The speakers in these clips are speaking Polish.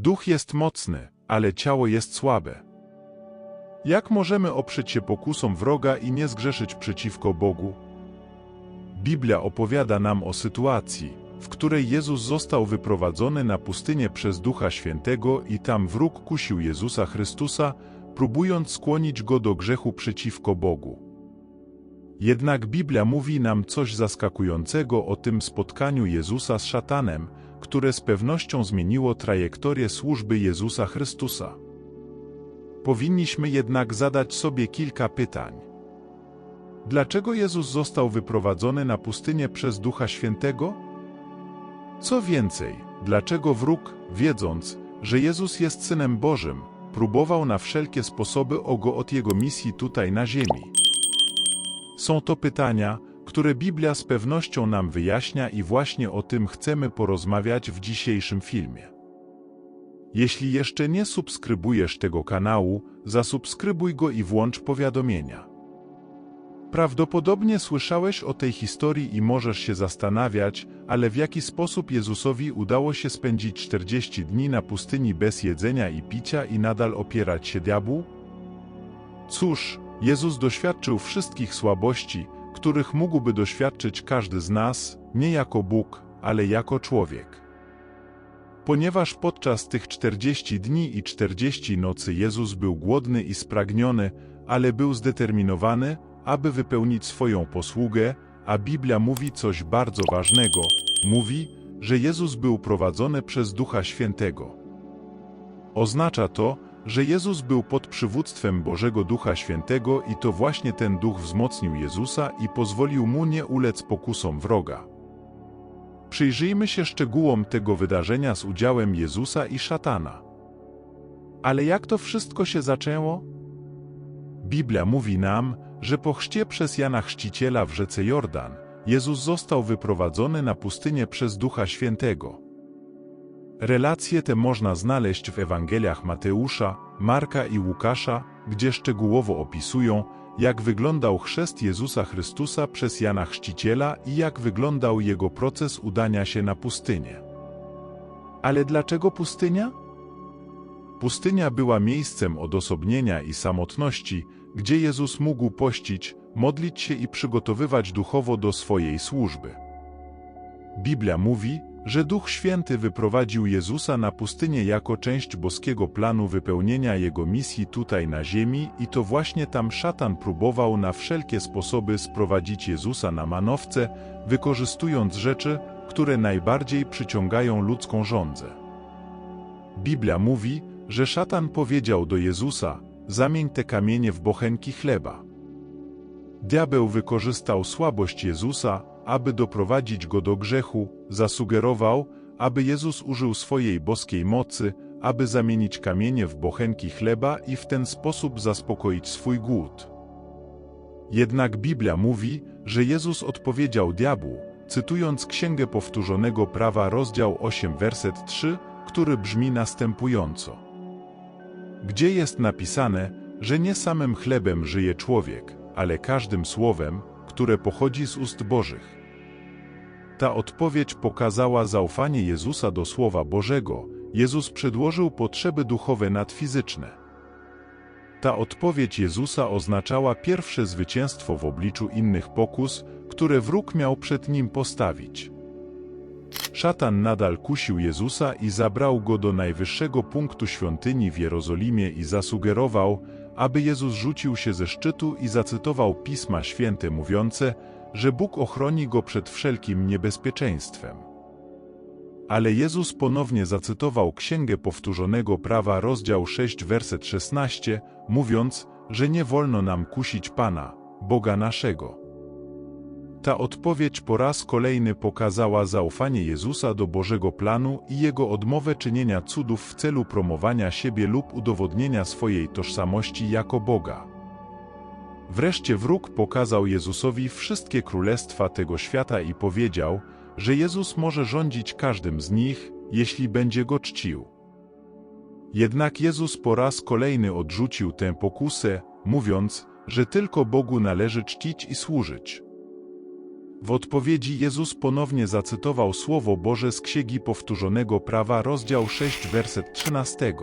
Duch jest mocny, ale ciało jest słabe. Jak możemy oprzeć się pokusom wroga i nie zgrzeszyć przeciwko Bogu? Biblia opowiada nam o sytuacji, w której Jezus został wyprowadzony na pustynię przez Ducha Świętego i tam wróg kusił Jezusa Chrystusa, próbując skłonić go do grzechu przeciwko Bogu. Jednak Biblia mówi nam coś zaskakującego o tym spotkaniu Jezusa z szatanem, które z pewnością zmieniło trajektorię służby Jezusa Chrystusa. Powinniśmy jednak zadać sobie kilka pytań. Dlaczego Jezus został wyprowadzony na pustynię przez Ducha Świętego? Co więcej, dlaczego wróg, wiedząc, że Jezus jest Synem Bożym, próbował na wszelkie sposoby go od Jego misji tutaj na ziemi? Są to pytania, które Biblia z pewnością nam wyjaśnia i właśnie o tym chcemy porozmawiać w dzisiejszym filmie. Jeśli jeszcze nie subskrybujesz tego kanału, zasubskrybuj go i włącz powiadomienia. Prawdopodobnie słyszałeś o tej historii i możesz się zastanawiać, ale w jaki sposób Jezusowi udało się spędzić 40 dni na pustyni bez jedzenia i picia i nadal opierać się diabłu? Cóż, Jezus doświadczył wszystkich słabości, których mógłby doświadczyć każdy z nas, nie jako Bóg, ale jako człowiek. Ponieważ podczas tych 40 dni i 40 nocy Jezus był głodny i spragniony, ale był zdeterminowany, aby wypełnić swoją posługę, a Biblia mówi coś bardzo ważnego. Mówi, że Jezus był prowadzony przez Ducha Świętego. Oznacza to, że Jezus był pod przywództwem Bożego Ducha Świętego i to właśnie ten Duch wzmocnił Jezusa i pozwolił mu nie ulec pokusom wroga. Przyjrzyjmy się szczegółom tego wydarzenia z udziałem Jezusa i szatana. Ale jak to wszystko się zaczęło? Biblia mówi nam, że po chrzcie przez Jana Chrzciciela w rzece Jordan, Jezus został wyprowadzony na pustynię przez Ducha Świętego. Relacje te można znaleźć w Ewangeliach Mateusza, Marka i Łukasza, gdzie szczegółowo opisują, jak wyglądał chrzest Jezusa Chrystusa przez Jana Chrzciciela i jak wyglądał jego proces udania się na pustynię. Ale dlaczego pustynia? Pustynia była miejscem odosobnienia i samotności, gdzie Jezus mógł pościć, modlić się i przygotowywać duchowo do swojej służby. Biblia mówi, że Duch Święty wyprowadził Jezusa na pustynię jako część boskiego planu wypełnienia Jego misji tutaj na ziemi i to właśnie tam szatan próbował na wszelkie sposoby sprowadzić Jezusa na manowce, wykorzystując rzeczy, które najbardziej przyciągają ludzką żądzę. Biblia mówi, że szatan powiedział do Jezusa, zamień te kamienie w bochenki chleba. Diabeł wykorzystał słabość Jezusa, aby doprowadzić go do grzechu, zasugerował, aby Jezus użył swojej boskiej mocy, aby zamienić kamienie w bochenki chleba i w ten sposób zaspokoić swój głód. Jednak Biblia mówi, że Jezus odpowiedział diabłu, cytując Księgę Powtórzonego Prawa rozdział 8 werset 3, który brzmi następująco. Gdzie jest napisane, że nie samym chlebem żyje człowiek, ale każdym słowem, które pochodzi z ust Bożych. Ta odpowiedź pokazała zaufanie Jezusa do Słowa Bożego. Jezus przedłożył potrzeby duchowe nad fizyczne. Ta odpowiedź Jezusa oznaczała pierwsze zwycięstwo w obliczu innych pokus, które wróg miał przed nim postawić. Szatan nadal kusił Jezusa i zabrał go do najwyższego punktu świątyni w Jerozolimie i zasugerował, aby Jezus rzucił się ze szczytu i zacytował Pisma Święte mówiące, że Bóg ochroni go przed wszelkim niebezpieczeństwem. Ale Jezus ponownie zacytował Księgę Powtórzonego Prawa rozdział 6 werset 16, mówiąc, że nie wolno nam kusić Pana, Boga naszego. Ta odpowiedź po raz kolejny pokazała zaufanie Jezusa do Bożego planu i jego odmowę czynienia cudów w celu promowania siebie lub udowodnienia swojej tożsamości jako Boga. Wreszcie wróg pokazał Jezusowi wszystkie królestwa tego świata i powiedział, że Jezus może rządzić każdym z nich, jeśli będzie go czcił. Jednak Jezus po raz kolejny odrzucił tę pokusę, mówiąc, że tylko Bogu należy czcić i służyć. W odpowiedzi Jezus ponownie zacytował Słowo Boże z Księgi Powtórzonego Prawa, rozdział 6, werset 13.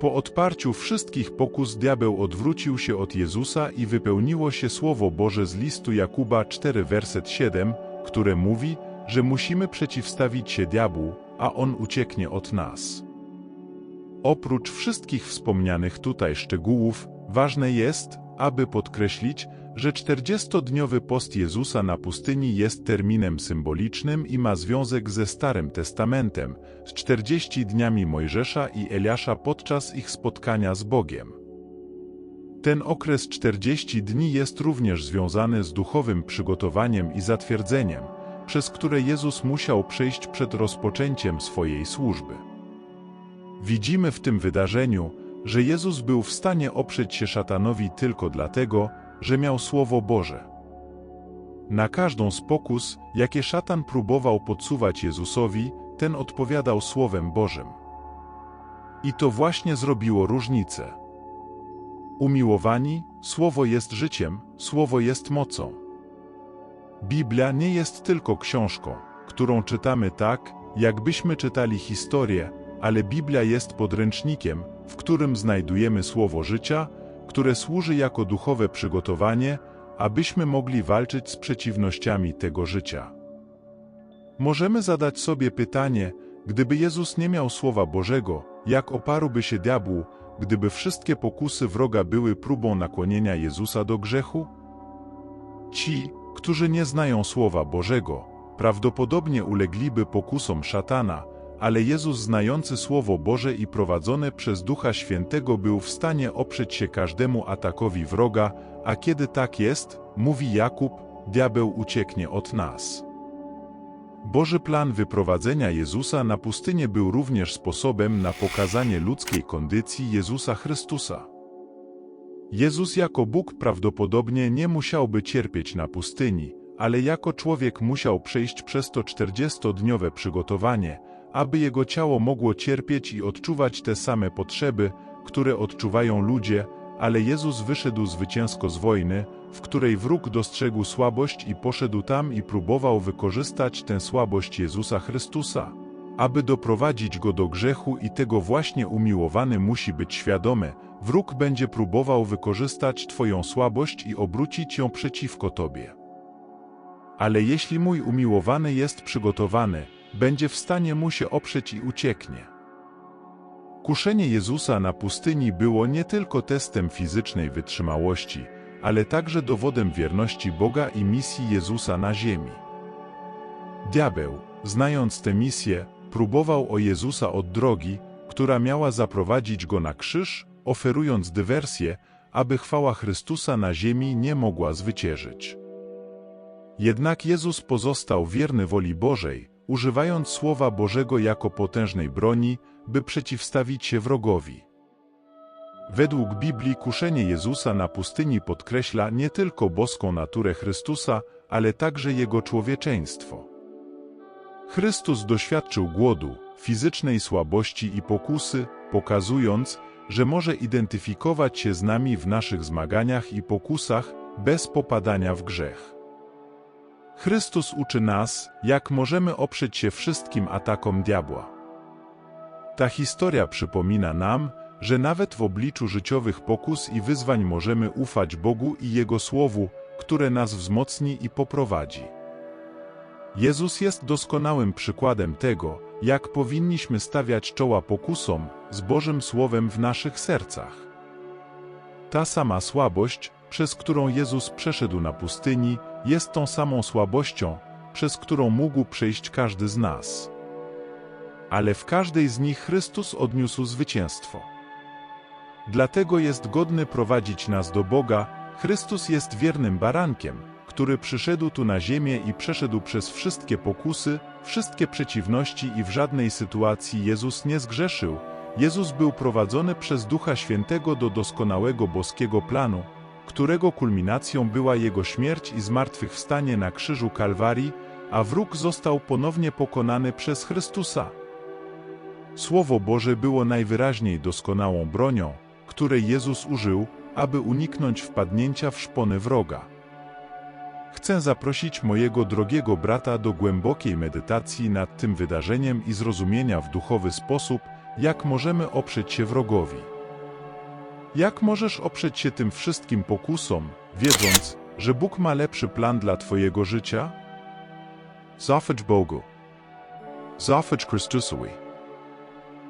Po odparciu wszystkich pokus diabeł odwrócił się od Jezusa i wypełniło się Słowo Boże z listu Jakuba 4, werset 7, które mówi, że musimy przeciwstawić się diabłu, a on ucieknie od nas. Oprócz wszystkich wspomnianych tutaj szczegółów, ważne jest, aby podkreślić, że 40-dniowy post Jezusa na pustyni jest terminem symbolicznym i ma związek ze Starym Testamentem, z 40 dniami Mojżesza i Eliasza podczas ich spotkania z Bogiem. Ten okres 40 dni jest również związany z duchowym przygotowaniem i zatwierdzeniem, przez które Jezus musiał przejść przed rozpoczęciem swojej służby. Widzimy w tym wydarzeniu, że Jezus był w stanie oprzeć się szatanowi tylko dlatego, że miał Słowo Boże. Na każdą z pokus, jakie szatan próbował podsuwać Jezusowi, ten odpowiadał Słowem Bożym. I to właśnie zrobiło różnicę. Umiłowani, Słowo jest życiem, Słowo jest mocą. Biblia nie jest tylko książką, którą czytamy tak, jakbyśmy czytali historię, ale Biblia jest podręcznikiem, w którym znajdujemy Słowo życia, które służy jako duchowe przygotowanie, abyśmy mogli walczyć z przeciwnościami tego życia. Możemy zadać sobie pytanie, gdyby Jezus nie miał Słowa Bożego, jak oparłby się diabłu, gdyby wszystkie pokusy wroga były próbą nakłonienia Jezusa do grzechu? Ci, którzy nie znają Słowa Bożego, prawdopodobnie ulegliby pokusom szatana, ale Jezus znający Słowo Boże i prowadzony przez Ducha Świętego był w stanie oprzeć się każdemu atakowi wroga, a kiedy tak jest, mówi Jakub, diabeł ucieknie od nas. Boży plan wyprowadzenia Jezusa na pustynię był również sposobem na pokazanie ludzkiej kondycji Jezusa Chrystusa. Jezus jako Bóg prawdopodobnie nie musiałby cierpieć na pustyni, ale jako człowiek musiał przejść przez to czterdziestodniowe przygotowanie, aby jego ciało mogło cierpieć i odczuwać te same potrzeby, które odczuwają ludzie, ale Jezus wyszedł zwycięsko z wojny, w której wróg dostrzegł słabość i poszedł tam i próbował wykorzystać tę słabość Jezusa Chrystusa. Aby doprowadzić go do grzechu i tego właśnie umiłowany musi być świadomy, wróg będzie próbował wykorzystać Twoją słabość i obrócić ją przeciwko Tobie. Ale jeśli mój umiłowany jest przygotowany, będzie w stanie mu się oprzeć i ucieknie. Kuszenie Jezusa na pustyni było nie tylko testem fizycznej wytrzymałości, ale także dowodem wierności Boga i misji Jezusa na ziemi. Diabeł, znając tę misję, próbował o Jezusa od drogi, która miała zaprowadzić go na krzyż, oferując dywersję, aby chwała Chrystusa na ziemi nie mogła zwyciężyć. Jednak Jezus pozostał wierny woli Bożej, używając Słowa Bożego jako potężnej broni, by przeciwstawić się wrogowi. Według Biblii kuszenie Jezusa na pustyni podkreśla nie tylko boską naturę Chrystusa, ale także Jego człowieczeństwo. Chrystus doświadczył głodu, fizycznej słabości i pokusy, pokazując, że może identyfikować się z nami w naszych zmaganiach i pokusach bez popadania w grzech. Chrystus uczy nas, jak możemy oprzeć się wszystkim atakom diabła. Ta historia przypomina nam, że nawet w obliczu życiowych pokus i wyzwań możemy ufać Bogu i Jego Słowu, które nas wzmocni i poprowadzi. Jezus jest doskonałym przykładem tego, jak powinniśmy stawiać czoła pokusom z Bożym Słowem w naszych sercach. Ta sama słabość, przez którą Jezus przeszedł na pustyni, jest tą samą słabością, przez którą mógł przejść każdy z nas. Ale w każdej z nich Chrystus odniósł zwycięstwo. Dlatego jest godny prowadzić nas do Boga, Chrystus jest wiernym barankiem, który przyszedł tu na ziemię i przeszedł przez wszystkie pokusy, wszystkie przeciwności i w żadnej sytuacji Jezus nie zgrzeszył. Jezus był prowadzony przez Ducha Świętego do doskonałego boskiego planu, którego kulminacją była jego śmierć i zmartwychwstanie na krzyżu Kalwarii, a wróg został ponownie pokonany przez Chrystusa. Słowo Boże było najwyraźniej doskonałą bronią, której Jezus użył, aby uniknąć wpadnięcia w szpony wroga. Chcę zaprosić mojego drogiego brata do głębokiej medytacji nad tym wydarzeniem i zrozumienia w duchowy sposób, jak możemy oprzeć się wrogowi. Jak możesz oprzeć się tym wszystkim pokusom, wiedząc, że Bóg ma lepszy plan dla Twojego życia? Zaufać Bogu. Zaufać Chrystusowi.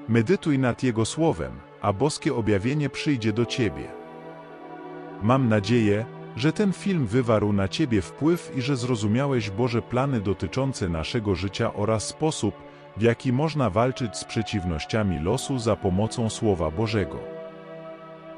Medytuj nad Jego słowem, a boskie objawienie przyjdzie do Ciebie. Mam nadzieję, że ten film wywarł na Ciebie wpływ i że zrozumiałeś Boże plany dotyczące naszego życia oraz sposób, w jaki można walczyć z przeciwnościami losu za pomocą Słowa Bożego.